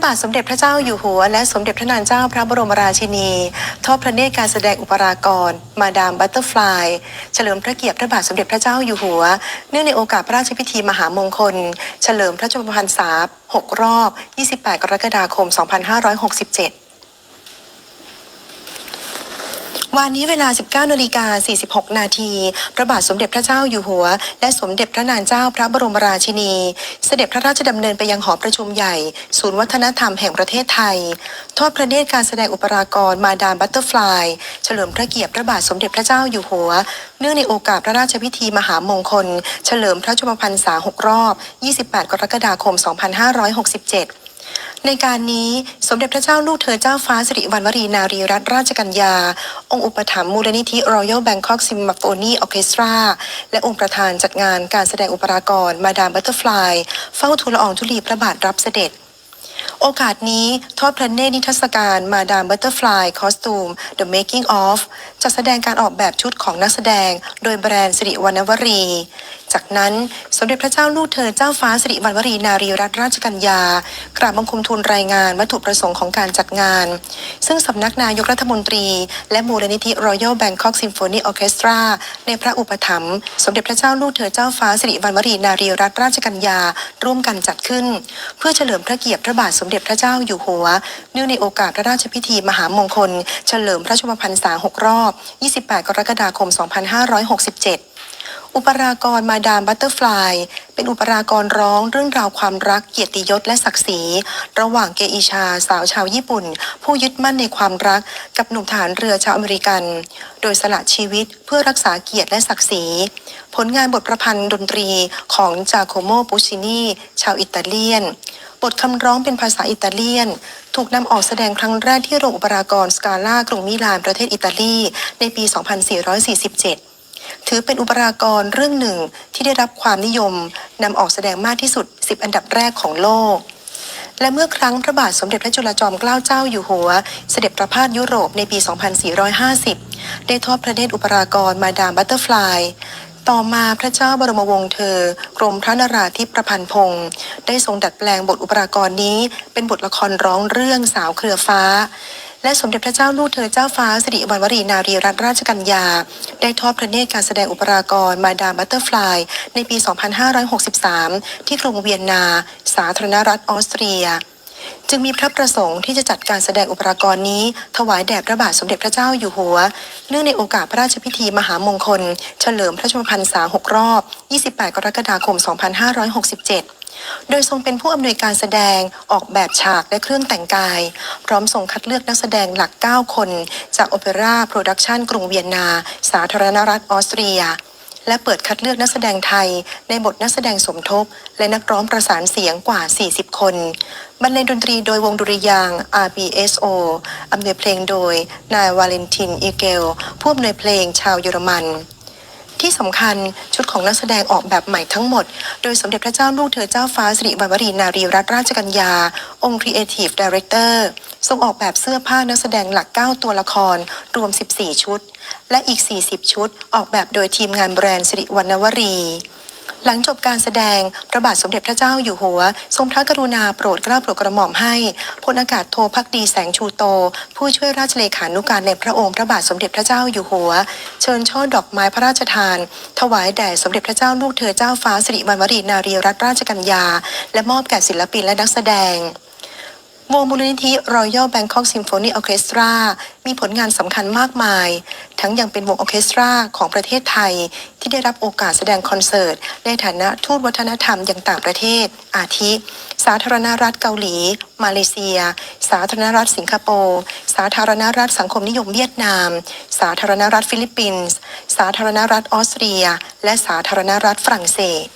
ระบาทสมเด็จพระเจ้าอยู่หัว และสมเด็จพระนางเจ้าพระบรมราชินี ทอดพระเนตรการแสดงอุปรากร มาดามบัตเตอร์ฟลาย เฉลิมพระเกียรติพระบาทสมเด็จพระเจ้าอยู่หัว เนื่องในโอกาสพระราชพิธีมหามงคล เฉลิมพระชนมพรรษา 6 รอบ 28 กรกฎาคม 2567 วันนี้เวลา 19นาฬิกา46 นาที พระบาทสมเด็จพระเจ้าอยู่หัว และสมเด็จพระนางเจ้าพระบรมราชินี เสด็จพระราชดำเนินไปยังหอประชุมใหญ่ ศูนย์วัฒนธรรมแห่งประเทศไทย ทอดพระเนตรการแสดงอุปรากรมาดามบัตเตอร์ฟลาย เฉลิมพระเกียรติพระบาทสมเด็จพระเจ้าอยู่หัว เนื่องในโอกาสพระราชพิธีมหามงคล เฉลิมพระชนมพรรษา6รอบ 28 กรกฎาคม 2567 ในการนี้สมเด็จพระเจ้าลูกเธอเจ้าฟ้าสิริวัณวรีนารีรัตนราชกัญญา องค์อุปถัมภ์มูลนิธิ Royal Bangkok Symphony Orchestra และองค์ประธานจัดงานการแสดงอุปรากร มาดามบัตเตอร์ฟลายเฝ้าทูลละอองธุลีพระบาทรับเสด็จ โอกาสนี้ทอดพระเนตรนิทรรศการมาดามบัตเตอร์ฟลายคอสตูม The Making of จัดแสดงการออกแบบชุดของนักแสดง โดยแบรนด์สิริวรรณวรี จากนั้นสมเด็จพระเจ้าลูกเธอเจ้าฟ้าสิริวัณวรีนารีรัตนราชกัญญากราบบังคมทูลรายงานวัตถุประสงค์ของการจัดงาน ซึ่งสำนักนายกรัฐมนตรี และมูลนิธิ Royal Bangkok Symphony Orchestra ในพระอุปถัมภ์สมเด็จพระเจ้าลูกเธอเจ้าฟ้าสิริวัณวรีนารีรัตนราชกัญญาร่วมกันจัดขึ้น เพื่อเฉลิมพระเกียรติพระบาทสมเด็จพระเจ้าอยู่หัว เนื่องในโอกาสพระราชพิธีมหามงคล เฉลิมพระชนมพรรษา6รอบ28 กรกฎาคม 2567 อุปรากรมาดามบัตเตอร์ฟลายเป็นอุปรากรร้องเรื่องราวความรักเกียรติยศและศักดิ์ศรี ระหว่างเกอิชาสาวชาวญี่ปุ่น ผู้ยึดมั่นในความรักกับหนุ่มฐานเรือชาวอเมริกัน โดยสละชีวิตเพื่อรักษาเกียรติและศักดิ์ศรี ผลงานบทประพันธ์ดนตรีของจาโคโมปูชินีชาวอิตาเลียน บทคำร้องเป็นภาษาอิตาเลียน ถูกนำออกแสดงครั้งแรกที่โรงอุปรากรสกาล่ากรุงมิลานประเทศอิตาลี ในปี 2447 ถือเป็นอุปรากรเรื่องหนึ่งที่ได้รับความนิยมนำออกแสดงมากที่สุด 10 อันดับแรกของโลก และเมื่อครั้งพระบาทสมเด็จพระจุลจอมเกล้าเจ้าอยู่หัว เสด็จประพาสยุโรปในปี 2450 ได้ทอดพระเนตรอุปรากรมาดามบัตเตอร์ฟลาย ต่อมาพระเจ้าบรมวงศ์เธอกรมพระนราธิประพันธ์พงศ์ได้ทรงดัดแปลงบทอุปรากรนี้ เป็นบทละครร้องเรื่องสาวเครือฟ้า และสมเด็จพระเจ้าลูกเธอเจ้าฟ้าสิริวัณวรีนารีรัตนราชกัญญา ได้ทอดพระเนตรการแสดงอุปรากรมาดามบัตเตอร์ฟลายในปี 2563 ที่กรุงเวียนนา สาธารณรัฐออสเตรีย จึงมีพระประสงค์ที่จะจัดการแสดงอุปรากรนี้ ถวายแด่พระบาทสมเด็จพระเจ้าอยู่หัว เนื่องในโอกาสพระราชพิธีมหามงคล เฉลิมพระชนมพรรษา6รอบ 28 กรกฎาคม 2567โดยทรงเป็นผู้อำนวยการแสดงออกแบบฉากและเครื่องแต่งกาย พร้อมส่งคัดเลือกนักแสดงหลัก 9 คน จากโอเปร่าโปรดักชันกรุงเวียนนา สาธารณรัฐออสเตรีย และเปิดคัดเลือกนักแสดงไทย ในบทนักแสดงสมทบ และนักร้องประสานเสียงกว่า 40 คน บรรเลงดนตรีโดยวงดุริยาง RBSO อำนวยเพลงโดยนายวาเลนตินอีเกล ผู้อำนวยเพลงชาวเยอรมัน ที่สำคัญชุดของนักแสดงออกแบบใหม่ทั้งหมด โดยสมเด็จพระเจ้าลูกเธอเจ้าฟ้าสิริวัณวรีนารีรัตนราชกัญญา องค์ครีเอทีฟดีเรคเตอร์ทรงออกแบบเสื้อผ้านักแสดงหลัก 9 ตัวละคร รวม 14 ชุด และอีก 40 ชุด ออกแบบโดยทีมงานแบรนด์สิริวัณวรี หลังจบการแสดงพระบาทสมเด็จพระเจ้าอยู่หัว ทรงพระกรุณาโปรดเกล้าโปรดกระหม่อมให้พลอากาศโทพักดีแสงชูโต ผู้ช่วยราชเลขานุการในพระองค์พระบาทสมเด็จพระเจ้าอยู่หัว เชิญช่อดอกไม้พระราชทาน ถวายแด่สมเด็จพระเจ้าลูกเธอเจ้าฟ้าสิริวัณวรีนารีรัตนราชกัญญา และมอบแก่ศิลปินและนักแสดง วงมูลนิธิ Royal Bangkok Symphony Orchestra มีผลงานสำคัญมากมาย ทั้งยังเป็นวงออเคสตราของประเทศไทย ที่ได้รับโอกาสแสดงคอนเสิร์ต ในฐานะทูตวัฒนธรรมอยังต่างประเทศ อาทิ สาธารณรัฐเกาหลี มาเลเซีย สาธารณรัฐสิงคโปร์ สาธารณรัฐสังคมนิยมเวียดนาม สาธารณรัฐฟิลิปปินส์ สาธารณรัฐออสเตรีย และสาธารณรัฐฝรั่งเศส